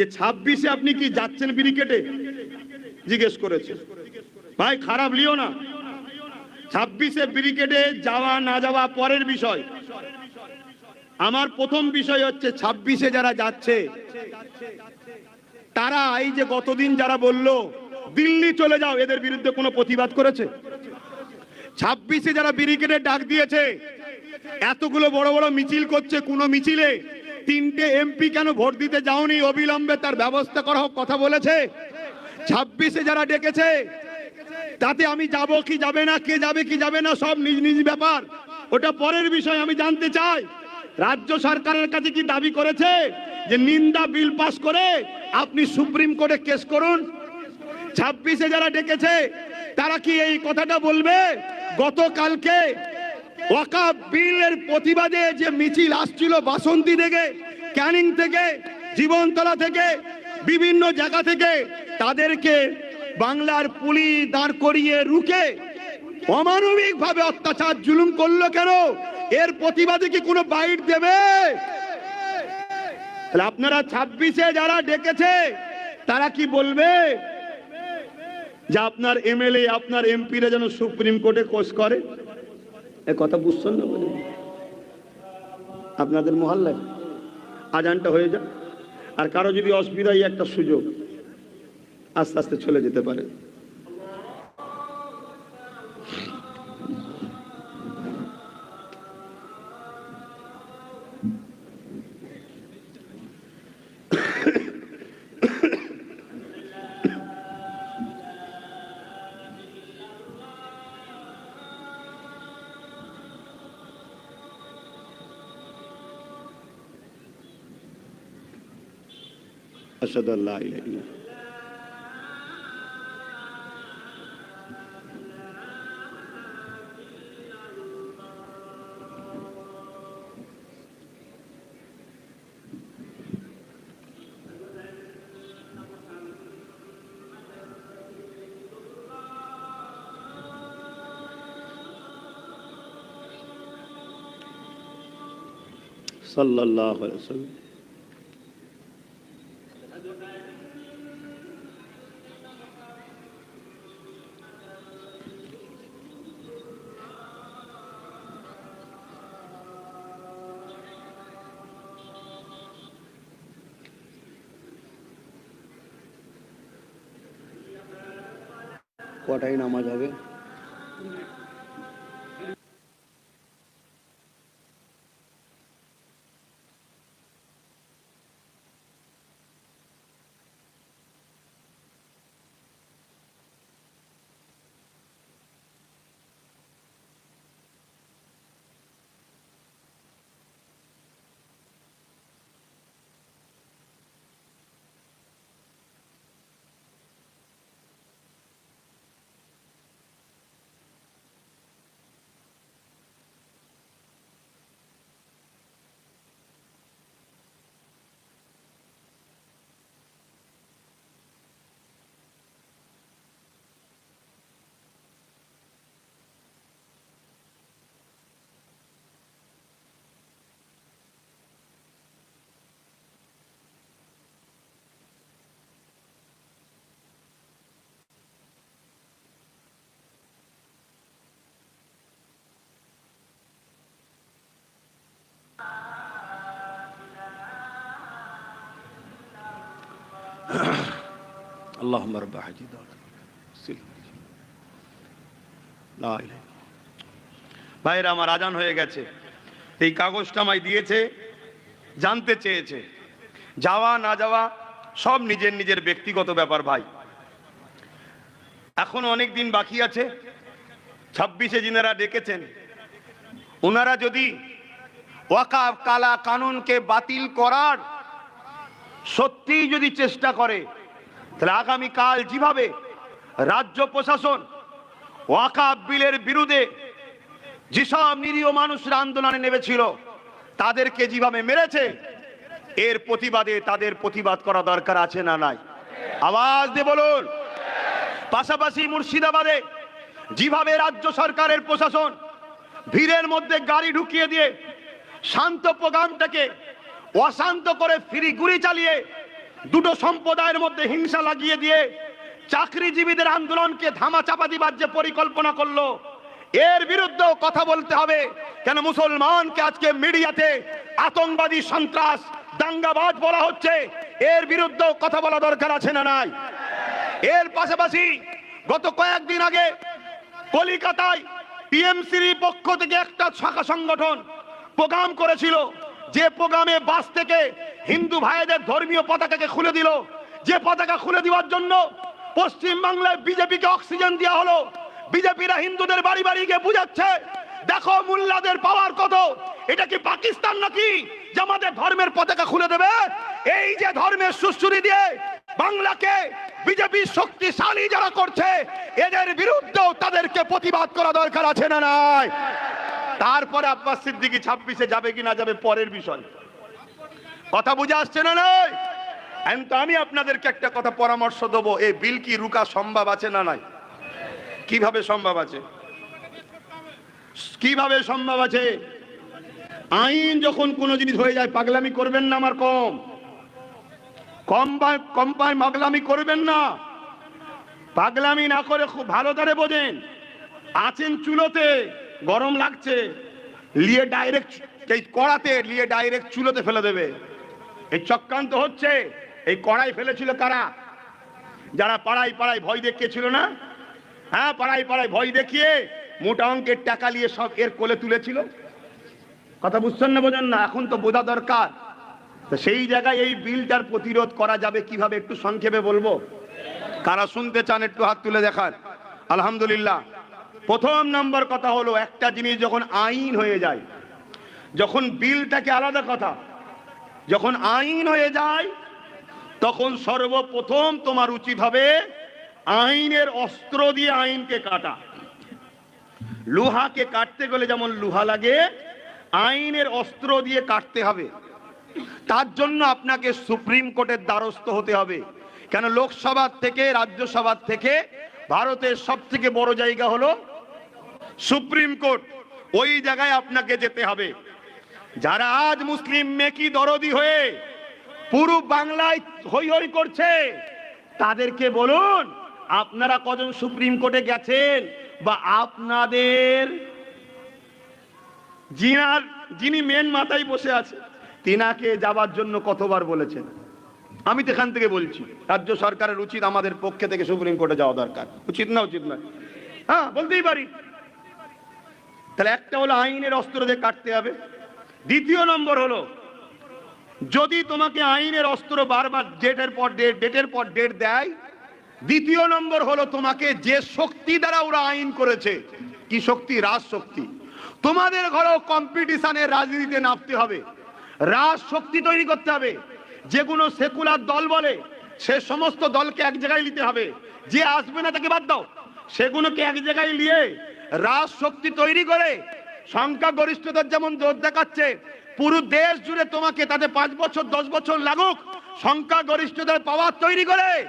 যে ছাব্বিশে আপনি কি যাচ্ছেন ব্রিকেটে জিজ্ঞেস করেছে। ভাই, খারাপ লিও না। ছাব্বিশে ব্রিকেটে যাওয়া না যাওয়া পরের বিষয়। আমার প্রথম বিষয় হচ্ছে ছাব্বিশে যারা যাচ্ছে, তারা এই যে গতদিন যারা বলল, দিল্লি চলে যাও, এদের বিরুদ্ধে কোনো প্রতিবাদ করেছে? ছাব্বিশে যারা ব্রিগেডে ডাক দিয়েছে, এতগুলো বড় বড় মিছিল করছে কোনো মিছিলে? তিনটে এমপি কেন ভোট দিতে যাওনি? অবিলম্বে তার ব্যবস্থা করা হোক, কথা বলেছে। ছাব্বিশে যারা ডেকেছে, তাতে আমি যাব কি যাবে না, কে যাবে কি যাবে না, সব নিজ নিজ ব্যাপার। ওটা পরের বিষয়, আমি জানতে চাই। রাজ্য সরকারের কাছে কি দাবি করেছে যে নিন্দা বিল পাস করে আপনি সুপ্রিম কোর্টে কেস করুন? ছাব্বিশে যারা ডেকেছে, তারা কি এই কথাটা বলবে? গতকালকে ওয়াকাব বিলের প্রতিবাদে যে মিছিল আসছিল বাসন্তী থেকে, ক্যানিং থেকে, জীবনতলা থেকে, বিভিন্ন জায়গা থেকে, তাদেরকে বাংলার পুলিশ দাঁড় করিয়ে রুখে অমানবিক ভাবে অত্যাচার জুলুম করল কেন? এর প্রতিবাদে কি কোনো বাইট দেবে? তাহলে আপনারা ছাব্বিশে যারা ডেকেছে, তারা কি বলবে? যে আপনার এমএলএ, আপনার এমপিরা যেন সুপ্রিম কোর্টে কোষ করে। এ কথা বুঝছেন না বলে? আপনাদের মহল্লায় আজানটা হয়ে যাক আর কারও যদি অসুবিধা একটা সুযোগ আস্তে আস্তে চলে যেতে পারে أشهد أن لا إله إلا الله. صلى الله عليه وسلم. কটাই নামাজ হবে? اللهم رب حجي ভাইরা আমার আজান হয়ে গেছে এই কাগজটা আমায় দিয়েছে জানতে চেয়েছে যাওয়া না যাওয়া সব নিজের নিজের ব্যক্তিগত ব্যাপার ভাই এখনো অনেক দিন বাকি আছে ছাব্বিশে যিনারা ডেকেছেন ওনারা যদি ওয়াকাব কালা কানুনকে বাতিল করার সত্যিই যদি চেষ্টা করে, তাহলে আগামীকাল যেভাবে রাজ্য প্রশাসন ওয়াকাব বিলের বিরুদ্ধে যেসব নিরীহ মানুষরা আন্দোলনে নেমেছিল, তাদেরকে যেভাবে মেরেছে, এর প্রতিবাদে তাদের প্রতিবাদ করা দরকার আছে না নাই? আওয়াজ দিয়ে বলুন। পাশাপাশি মুর্শিদাবাদে যেভাবে রাজ্য সরকারের প্রশাসন ভিড়ের মধ্যে গাড়ি ঢুকিয়ে দিয়ে শান্ত প্রোগ্রামটাকে অশান্ত করে ফিরি গুলি চালিয়ে দুটো সম্প্রদায়ের মধ্যে হিংসা লাগিয়ে দিয়ে চাকরিজীবীদের আন্দোলনকে ধামা চাপা দিবার যে পরিকল্পনা করল, এর বিরুদ্ধেও কথা বলতে হবে। কেন মুসলমানকে আজকে মিডিয়াতে আতঙ্কবাদী সন্ত্রাস, দাঙ্গাবাজ বলা হচ্ছে, এর বিরুদ্ধেও কথা বলা দরকার আছে না নাই? এর পাশাপাশি গত কয়েকদিন আগে কলিকাতায় টিএমসির পক্ষ থেকে একটা শাখা সংগঠন প্রোগ্রাম করেছিল। যে প্রোগ্রামে বাস থেকে হিন্দু ভাইদের ধর্মীয় পতাকাকে খুলে দিল, যে পতাকা খুলে দেওয়ার জন্য পশ্চিম বাংলায় বিজেপিকে অক্সিজেন দেওয়া হলো, বিজেপিরা হিন্দুদের বাড়ি বাড়ি গিয়ে বুঝাচ্ছে, দেখো মুল্লাদের পাওয়ার কত, এটা কি পাকিস্তান নাকি যে আমাদের ধর্মের পতাকা খুলে দেবে? এই যে ধর্মের সুশ্রুতি দিয়ে বাংলাকে বিজেপি শক্তিশালী যারা করছে, এদের বিরুদ্ধেও তাদেরকে প্রতিবাদ করা দরকার আছে না নাই? তারপরে আব্বাস সিদ্দিকি ছাব্বিশে যাবে কি না যাবে পরের বিষয়। কথা বুঝে আসছে না নয় তো আমি আপনাদেরকে একটা কথা পরামর্শ দেবো, এই বিল কি রুকা সম্ভব আছে না নাই? কীভাবে সম্ভব আছে? কীভাবে সম্ভব আছে? আইন যখন কোনো জিনিস হয়ে যায়, পাগলামি করবেন না আমার কম। কম বা- কম পায় পাগলামি করবেন না। পাগলামি না করে খুব ভালো করে বোঝেন। আছেন চুলোতে। গরম লাগছে। লিয়ে ডাইরেক্ট এই কড়াতে, লিয়ে ডাইরেক্ট চুলোতে ফেলে দেবে। এই চক্রান্ত হচ্ছে, এই কড়াই ফেলেছিল কারা? যারা পাড়ায় পাড়ায় ভয় দেখিয়েছিল না? হ্যাঁ পাড়ায় পাড়ায় ভয় দেখিয়ে মোটা অঙ্কের টাকা নিয়ে সব এর কোলে তুলেছিল। কথা বুঝছেন না, বোঝেন না? এখন তো বোঝা দরকার। সেই জায়গায় এই বিলটার প্রতিরোধ করা যাবে কীভাবে একটু সংক্ষেপে বলব? কারা শুনতে চান, একটু হাত তুলে দেখান। আলহামদুলিল্লাহ। প্রথম নম্বর কথা হলো, একটা জিনিস যখন আইন হয়ে যায়, যখন বিলটাকে আলাদা কথা, যখন আইন হয়ে যায়, তখন সর্বপ্রথম তোমার উচিত হবে আইনের অস্ত্র দিয়ে আইনকে কাটা। লোহাকে কাটতে গেলে যেমন লোহা লাগে, আইনের অস্ত্র দিয়ে কাটতে হবে। তার জন্য আপনাকে সুপ্রিম কোর্টের দ্বারস্থ হতে হবে। কেন লোকসভার থেকে, রাজ্যসভার থেকে ভারতের সব থেকে বড় জায়গা হলো সুপ্রিম কোর্ট। ওই জায়গায় আপনাকে যেতে হবে। যারা আজ মুসলিম মেকি দরদি হয়ে পুরো বাংলায় হই হই করছে, তাদেরকে বলুন, আপনারা কজন সুপ্রিম কোর্টে গেছেন বা আপনাদের জিনার, যিনি মেন মাথায় বসে আছে তিনাকে যাবার জন্য কতবার বলেছেন? আমি তো এখান থেকে বলছি, রাজ্য সরকারের উচিত আমাদের পক্ষে থেকে সুপ্রিম কোর্টে যাওয়া দরকার। উচিত না, উচিত নয় হ্যাঁ বলতেই পারি। তাহলে একটা হলো আইনের অস্ত্র দিয়ে কাটতে হবে। দ্বিতীয় নম্বর হলো, যদি তোমাকে আইনের অস্ত্র বারবার ডেটের পর ডেট, ডেটের পর ডেট দেয়, দ্বিতীয় নম্বর হলো তোমাকে যে শক্তি দ্বারা ওরা আইন করেছে, কি শক্তি? রাজ শক্তি। তোমাদের ঘরেও কম্পিটিশনের রাজনীতিতে নামতে হবে। রাজ শক্তি তৈরি করতে হবে। যেগুলো সেকুলার দল বলে, সে সমস্ত দলকে এক জায়গায় নিতে হবে। যে আসবে না তাকে বাদ দাও। সেগুলোকে এক জায়গায় নিয়ে রাজ শক্তি তৈরি করে সংখ্যা গরিষ্ঠতার যেমন জোর দেখাচ্ছে, পুরো দেশ জুড়ে তোমাকে তাতে পাঁচ বছর, দশ বছর লাগুক সংখ্যা গরিষ্ঠতার পাওয়ার তৈরি করে।